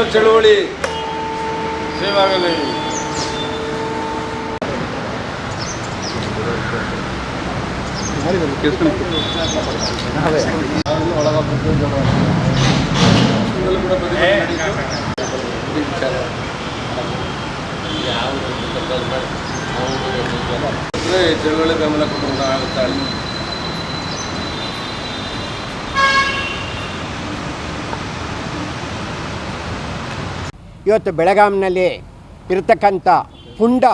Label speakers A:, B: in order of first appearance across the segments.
A: ಹೋರಾಟ ಚಳುವಳಿ.
B: ಸೇವಾಗಲಿ.
A: ಚಳುವಳಿ ಬೆಂಬಲ ಕೊಡುವಂತ
C: ಇವತ್ತು ಬೆಳಗಾಂನಲ್ಲಿ ಇರತಕ್ಕಂಥ ಪುಂಡ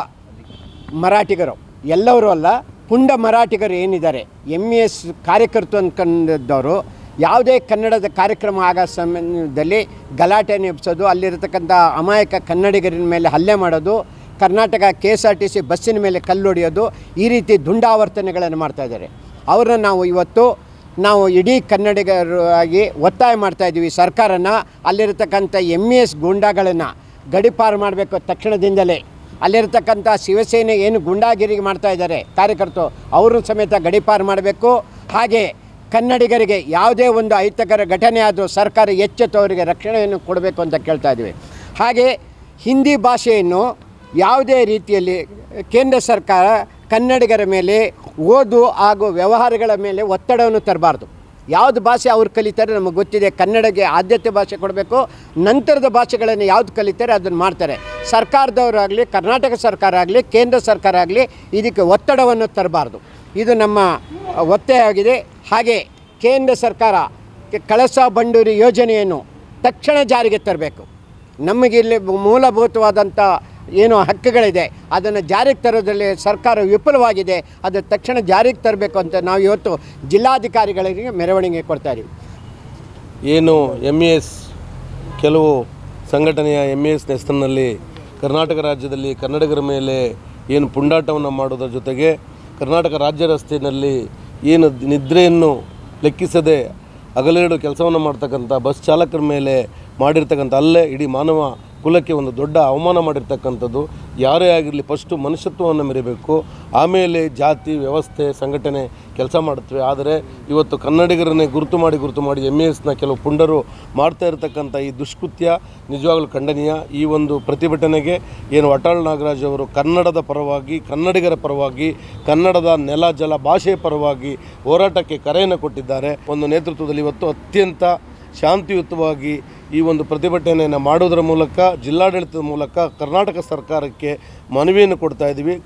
C: ಮರಾಠಿಗರು, ಎಲ್ಲರೂ ಅಲ್ಲ, ಪುಂಡ ಮರಾಠಿಗರು ಏನಿದ್ದಾರೆ ಎಂ ಇ ಎಸ್ ಕಾರ್ಯಕರ್ತರು ಅಂದ್ಕೊಂಡಿದ್ದವರು ಯಾವುದೇ ಕನ್ನಡದ ಕಾರ್ಯಕ್ರಮ ಆಗೋ ಸಮಯದಲ್ಲಿ ಗಲಾಟೆ ಎಬ್ಸೋದು, ಅಲ್ಲಿರತಕ್ಕಂಥ ಅಮಾಯಕ ಕನ್ನಡಿಗರಿನ ಮೇಲೆ ಹಲ್ಲೆ ಮಾಡೋದು, Karnataka K S R T C ಬಸ್ಸಿನ ಮೇಲೆ ಕಲ್ಲೊಡೆಯೋದು ಈ ರೀತಿ ದುಂಡಾವರ್ತನೆಗಳನ್ನು ಮಾಡ್ತಾಯಿದ್ದಾರೆ ಅವ್ರನ್ನ ನಾವು ಇವತ್ತು ನಾವು ಇಡೀ ಕನ್ನಡಿಗರು ಆಗಿ ಒತ್ತಾಯ ಮಾಡ್ತಾ ಇದ್ದೀವಿ ಸರ್ಕಾರನ. ಅಲ್ಲಿರತಕ್ಕಂಥ ಎಂ ಇ ಎಸ್ ಗೂಂಡಾಗಳನ್ನು ಗಡಿಪಾರು ಮಾಡಬೇಕು ತಕ್ಷಣದಿಂದಲೇ. ಅಲ್ಲಿರತಕ್ಕಂಥ ಶಿವಸೇನೆ ಏನು ಗೂಂಡಾಗಿರಿಗೆ ಮಾಡ್ತಾ ಇದ್ದಾರೆ ಕಾರ್ಯಕರ್ತರು, ಅವರು ಸಮೇತ ಗಡಿಪಾರು ಮಾಡಬೇಕು. ಹಾಗೆ ಕನ್ನಡಿಗರಿಗೆ ಯಾವುದೇ ಒಂದು ಅಹಿತಕರ ಘಟನೆ ಆದರೂ ಸರ್ಕಾರ ಎಚ್ಚೆತ್ತು ಅವರಿಗೆ ರಕ್ಷಣೆಯನ್ನು ಕೊಡಬೇಕು ಅಂತ ಕೇಳ್ತಾ ಇದ್ದೀವಿ. ಹಾಗೆ ಹಿಂದಿ ಭಾಷೆಯನ್ನು ಯಾವುದೇ ರೀತಿಯಲ್ಲಿ ಕೇಂದ್ರ ಸರ್ಕಾರ ಕನ್ನಡಿಗರ ಮೇಲೆ, ಓದು ಹಾಗೂ ವ್ಯವಹಾರಗಳ ಮೇಲೆ ಒತ್ತಡವನ್ನು ತರಬಾರ್ದು. ಯಾವುದು ಭಾಷೆ ಅವ್ರು ಕಲಿತಾರೆ ನಮಗೆ ಗೊತ್ತಿದೆ ಕನ್ನಡಕ್ಕೆ ಆದ್ಯತೆ ಭಾಷೆ ಕೊಡಬೇಕು, ನಂತರದ ಭಾಷೆಗಳನ್ನು ಯಾವುದು ಕಲಿತಾರೆ ಅದನ್ನು ಮಾಡ್ತಾರೆ. ಸರ್ಕಾರದವರಾಗಲಿ, ಕರ್ನಾಟಕ ಸರ್ಕಾರ ಆಗಲಿ ಕೇಂದ್ರ ಸರ್ಕಾರ ಆಗಲಿ ಇದಕ್ಕೆ ಒತ್ತಡವನ್ನು ತರಬಾರ್ದು. ಇದು ನಮ್ಮ ಒತ್ತಾಯ ಆಗಿದೆ. ಹಾಗೆ ಕೇಂದ್ರ ಸರ್ಕಾರ ಕಳಸ ಕಳಸಾ ಬಂಡೂರಿ ಯೋಜನೆಯನ್ನು ತಕ್ಷಣ ಜಾರಿಗೆ ತರಬೇಕು. ನಮಗಿಲ್ಲಿ ಮೂಲಭೂತವಾದಂಥ ಏನು ಹಕ್ಕುಗಳಿದೆ, ಅದನ್ನು ಜಾರಿಗೆ ತರೋದ್ರಲ್ಲಿ ಸರ್ಕಾರ ವಿಫಲವಾಗಿದೆ ಅದು ತಕ್ಷಣ ಜಾರಿಗೆ ತರಬೇಕು ಅಂತ ನಾವು ಇವತ್ತು ಜಿಲ್ಲಾಧಿಕಾರಿಗಳಿಗೆ ಮೆರವಣಿಗೆ ಕೊಡ್ತಾ ಇದ್ದೀವಿ
B: ಏನು ಎಂ ಎಸ್ ಕೆಲವು ಸಂಘಟನೆಯ ಎಂ ಎಸ್ ಹೆಸರಿನಲ್ಲಿ ಕರ್ನಾಟಕ ರಾಜ್ಯದಲ್ಲಿ ಕನ್ನಡಿಗರ ಮೇಲೆ ಏನು ಪುಂಡಾಟವನ್ನು ಮಾಡೋದ್ರ ಜೊತೆಗೆ ಕರ್ನಾಟಕ ರಾಜ್ಯ ರಸ್ತೆಯಲ್ಲಿ ಏನು ನಿದ್ರೆಯನ್ನು ಲೆಕ್ಕಿಸದೆ ಹಗಲೆರಡು ಕೆಲಸವನ್ನು ಮಾಡ್ತಕ್ಕಂಥ ಬಸ್ ಚಾಲಕರ ಮೇಲೆ ಮಾಡಿರ್ತಕ್ಕಂಥ ಅಲ್ಲೇ ಇಡೀ ಮಾನವ ಕುಲಕ್ಕೆ ಒಂದು ದೊಡ್ಡ ಅವಮಾನ ಮಾಡಿರ್ತಕ್ಕಂಥದ್ದು, ಯಾರೇ ಆಗಿರಲಿ ಫಸ್ಟು ಮನುಷ್ಯತ್ವವನ್ನು ಮೆರಿಬೇಕು. ಆಮೇಲೆ ಜಾತಿ, ವ್ಯವಸ್ಥೆ, ಸಂಘಟನೆ ಕೆಲಸ ಮಾಡುತ್ತವೆ ಆದರೆ ಇವತ್ತು ಕನ್ನಡಿಗರನ್ನೇ ಗುರುತು ಮಾಡಿ ಗುರುತು ಮಾಡಿ ಎಂ ಎಸ್ನ ಕೆಲವು ಪುಂಡರು ಮಾಡ್ತಾ ಇರತಕ್ಕಂಥ ಈ ದುಷ್ಕೃತ್ಯ ನಿಜವಾಗಲೂ ಖಂಡನೀಯ. ಈ ಒಂದು ಪ್ರತಿಭಟನೆಗೆ ಏನು ಅಟಲ್ ನಾಗರಾಜ್ ಅವರು ಕನ್ನಡದ ಪರವಾಗಿ, ಕನ್ನಡಿಗರ ಪರವಾಗಿ, ಕನ್ನಡದ ನೆಲ, ಜಲ ಭಾಷೆಯ ಪರವಾಗಿ ಹೋರಾಟಕ್ಕೆ ಕರೆಯನ್ನು ಕೊಟ್ಟಿದ್ದಾರೆ. ಒಂದು ನೇತೃತ್ವದಲ್ಲಿ ಇವತ್ತು ಅತ್ಯಂತ ಶಾಂತಿಯುತವಾಗಿ ಈ ಒಂದು ಪ್ರತಿಭಟನೆಯನ್ನು ಮಾಡೋದರ ಮೂಲಕ ಜಿಲ್ಲಾಡಳಿತದ ಮೂಲಕ ಕರ್ನಾಟಕ ಸರ್ಕಾರಕ್ಕೆ ಮನವಿಯನ್ನು ಕೊಡ್ತಾ ಇದ್ದೀವಿ.